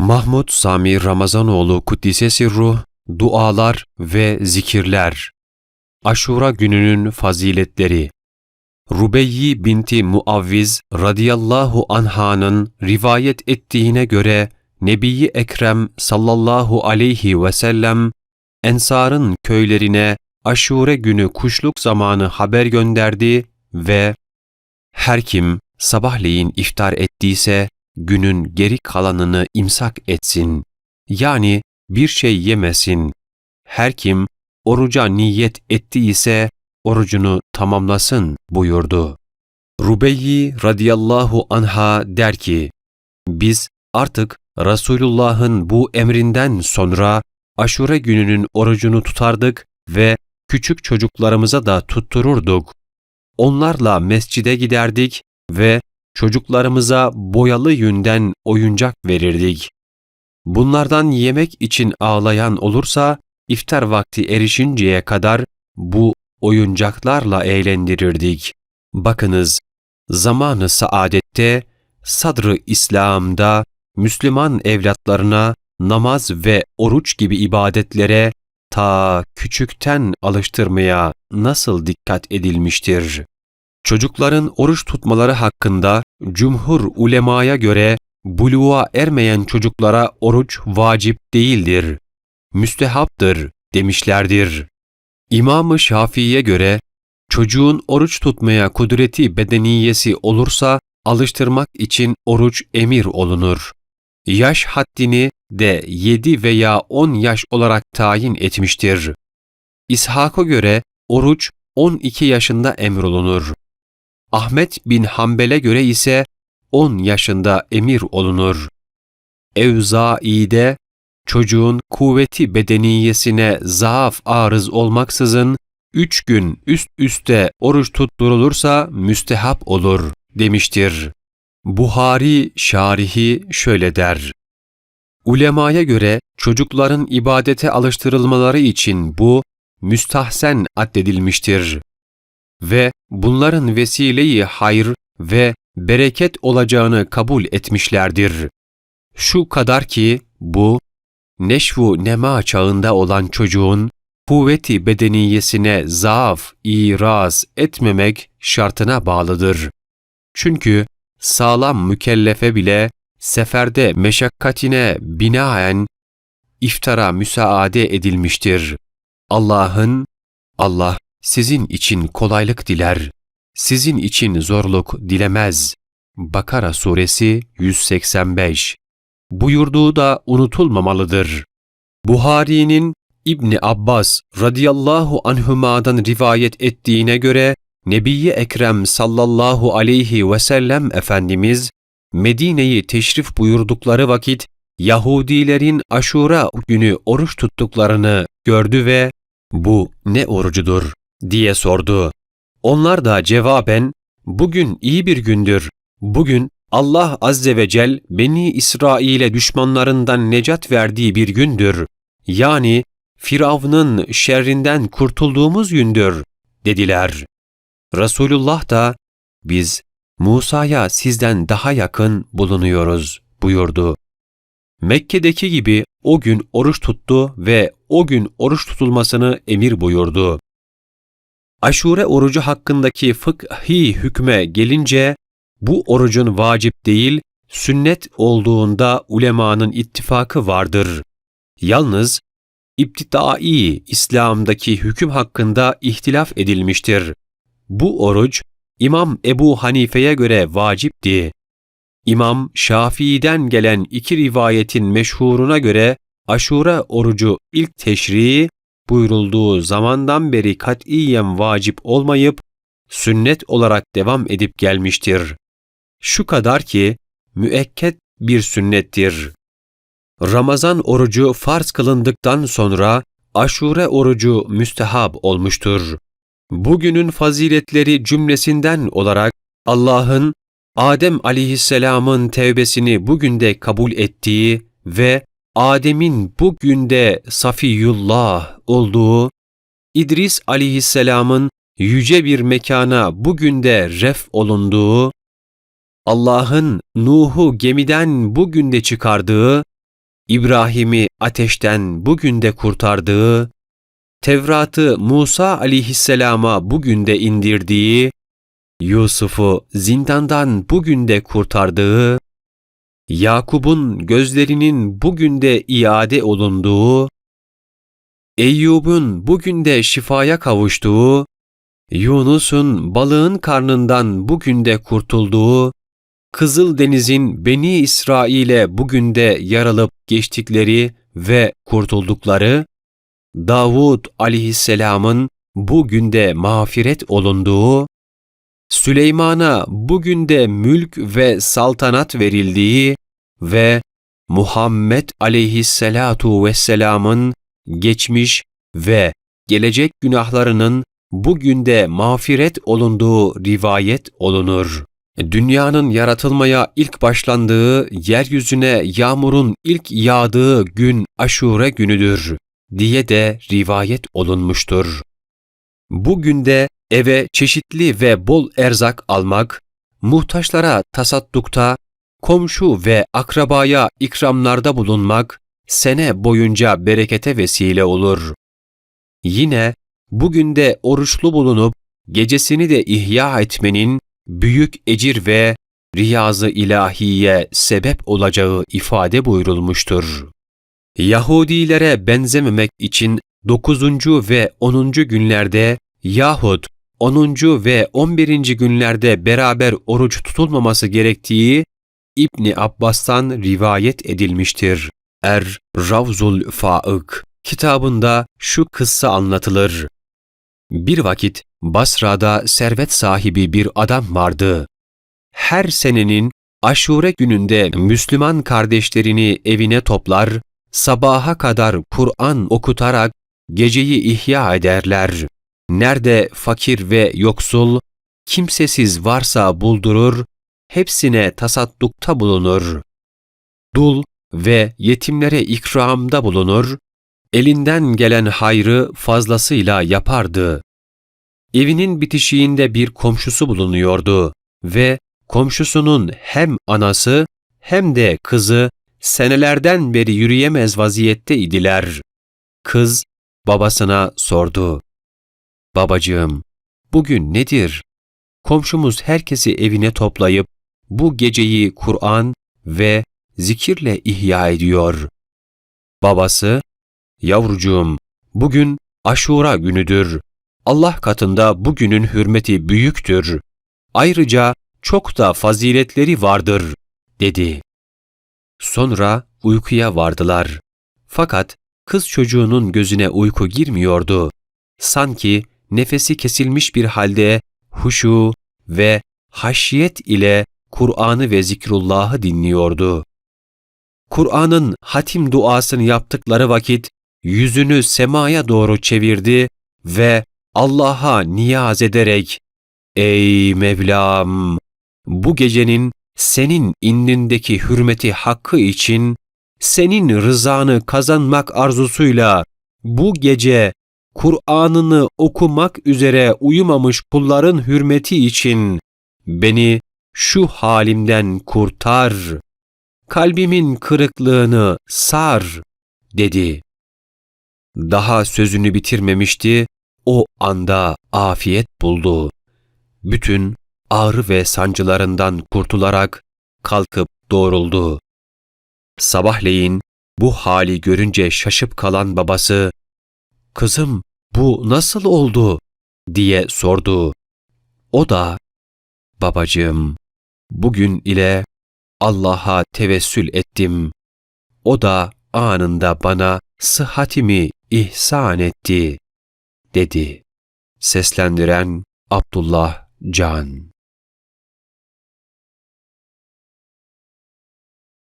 Mahmud Sami Ramazanoğlu Kuddisesi Ruh, Dualar ve Zikirler. Aşura gününün faziletleri. Rubeyyi binti Muavviz radıyallahu anhanın rivayet ettiğine göre Nebi Ekrem sallallahu aleyhi ve sellem Ensar'ın köylerine Aşure günü kuşluk zamanı haber gönderdi ve her kim sabahleyin iftar ettiyse günün geri kalanını imsak etsin. Yani bir şey yemesin. Her kim oruca niyet ettiyse orucunu tamamlasın buyurdu. Rubeyyi radıyallahu anha der ki, biz artık Resulullah'ın bu emrinden sonra aşure gününün orucunu tutardık ve küçük çocuklarımıza da tuttururduk. Onlarla mescide giderdik ve çocuklarımıza boyalı yünden oyuncak verirdik. Bunlardan yemek için ağlayan olursa iftar vakti erişinceye kadar bu oyuncaklarla eğlendirirdik. Bakınız, zamanı saadette, sadrı İslam'da Müslüman evlatlarına namaz ve oruç gibi ibadetlere ta küçükten alıştırmaya nasıl dikkat edilmiştir? Çocukların oruç tutmaları hakkında cumhur ulemaya göre buluğa ermeyen çocuklara oruç vacip değildir, müstehaptır demişlerdir. İmam-ı Şafii'ye göre çocuğun oruç tutmaya kudreti bedeniyesi olursa alıştırmak için oruç emir olunur. Yaş haddini de 7 veya 10 yaş olarak tayin etmiştir. İshak'a göre oruç 12 yaşında emrolunur. Ahmet bin Hanbel'e göre ise 10 yaşında emir olunur. Evzai'de çocuğun kuvveti bedeniyesine zaaf arız olmaksızın üç gün üst üste oruç tutturulursa müstehap olur demiştir. Buhari şarihi şöyle der. Ulemaya göre çocukların ibadete alıştırılmaları için bu müstahsen addedilmiştir ve bunların vesileyi hayır ve bereket olacağını kabul etmişlerdir. Şu kadar ki bu, neşvu nema çağında olan çocuğun kuvveti bedeniyesine zaaf, iraz etmemek şartına bağlıdır. Çünkü sağlam mükellefe bile seferde meşakkatine binaen iftara müsaade edilmiştir. Allah'ın, Allah sizin için kolaylık diler, sizin için zorluk dilemez. Bakara suresi 185 buyurduğu da unutulmamalıdır. Buhari'nin İbni Abbas radıyallahu anhümadan rivayet ettiğine göre Nebi Ekrem sallallahu aleyhi ve sellem Efendimiz Medine'yi teşrif buyurdukları vakit Yahudilerin Aşura günü oruç tuttuklarını gördü ve bu ne orucudur diye sordu. Onlar da cevaben bugün iyi bir gündür. Bugün Allah azze ve cel Beni İsrail'e düşmanlarından necat verdiği bir gündür. Yani Firavun'un şerrinden kurtulduğumuz gündür dediler. Resulullah da biz Musa'ya sizden daha yakın bulunuyoruz buyurdu. Mekke'deki gibi o gün oruç tuttu ve o gün oruç tutulmasını emir buyurdu. Aşure orucu hakkındaki fıkhi hükme gelince bu orucun vacip değil, sünnet olduğunda ulemanın ittifakı vardır. Yalnız İptidai İslam'daki hüküm hakkında ihtilaf edilmiştir. Bu oruç İmam Ebu Hanife'ye göre vacipti. İmam Şafii'den gelen iki rivayetin meşhuruna göre aşure orucu ilk teşrii buyurulduğu zamandan beri katiyen vacip olmayıp sünnet olarak devam edip gelmiştir. Şu kadar ki müekket bir sünnettir. Ramazan orucu farz kılındıktan sonra aşure orucu müstehab olmuştur. Bugünün faziletleri cümlesinden olarak Allah'ın Adem aleyhisselamın tevbesini bugün de kabul ettiği ve Adem'in bugün de Safiyullah olduğu, İdris aleyhisselamın yüce bir mekana bugün de ref olunduğu, Allah'ın Nuh'u gemiden bugün de çıkardığı İbrahim'i ateşten bugün de kurtardığı, Tevrat'ı Musa aleyhisselama bugün de indirdiği, Yusuf'u zindandan bugün de kurtardığı, Yakub'un gözlerinin bugün de iade olunduğu, Eyyub'un bugün de şifaya kavuştuğu, Yunus'un balığın karnından bugün de kurtulduğu, Kızıldeniz'in Beni İsrail'e bugün de yaralıp geçtikleri ve kurtuldukları, Davud aleyhisselamın bugün de mağfiret olunduğu, Süleyman'a bugün de mülk ve saltanat verildiği ve Muhammed aleyhisselatu vesselamın geçmiş ve gelecek günahlarının bugün de mağfiret olunduğu rivayet olunur. Dünyanın yaratılmaya ilk başlandığı, yeryüzüne yağmurun ilk yağdığı gün aşure günüdür diye de rivayet olunmuştur. Bugün de eve çeşitli ve bol erzak almak, muhtaçlara tasaddukta, komşu ve akrabaya ikramlarda bulunmak, sene boyunca berekete vesile olur. Yine bugün de oruçlu bulunup gecesini de ihya etmenin büyük ecir ve riyazı ilahiye sebep olacağı ifade buyurulmuştur. Yahudilere benzememek için 9. ve 10. günlerde yahut 10. ve 11. günlerde beraber oruç tutulmaması gerektiği İbni Abbas'tan rivayet edilmiştir. Er Ravzul Faık kitabında şu kıssa anlatılır. Bir vakit Basra'da servet sahibi bir adam vardı. Her senenin aşure gününde Müslüman kardeşlerini evine toplar, sabaha kadar Kur'an okutarak geceyi ihya ederler. Nerede fakir ve yoksul, kimsesiz varsa buldurur, hepsine tasaddukta bulunur. Dul ve yetimlere ikramda bulunur, elinden gelen hayrı fazlasıyla yapardı. Evinin bitişiğinde bir komşusu bulunuyordu ve komşusunun hem anası hem de kızı senelerden beri yürüyemez vaziyette idiler. Kız babasına sordu. Babacığım, bugün nedir? Komşumuz herkesi evine toplayıp bu geceyi Kur'an ve zikirle ihya ediyor. Babası, yavrucuğum, bugün aşura günüdür. Allah katında bugünün hürmeti büyüktür. Ayrıca çok da faziletleri vardır, dedi. Sonra uykuya vardılar. Fakat kız çocuğunun gözüne uyku girmiyordu. Sanki nefesi kesilmiş bir halde huşu ve haşiyet ile Kur'an'ı ve zikrullahı dinliyordu. Kur'an'ın hatim duasını yaptıkları vakit yüzünü semaya doğru çevirdi ve Allah'a niyaz ederek Ey Mevlam! Bu gecenin senin indindeki hürmeti hakkı için senin rızanı kazanmak arzusuyla bu gece Kur'an'ını okumak üzere uyumamış kulların hürmeti için beni şu halimden kurtar, kalbimin kırıklığını sar, dedi. Daha sözünü bitirmemişti, o anda afiyet buldu. Bütün ağrı ve sancılarından kurtularak kalkıp doğruldu. Sabahleyin bu hali görünce şaşıp kalan babası, ''Kızım, bu nasıl oldu?'' diye sordu. O da, ''Babacığım, bugün ile Allah'a tevessül ettim. O da anında bana sıhhatimi ihsan etti.'' dedi. Seslendiren Abdullah Can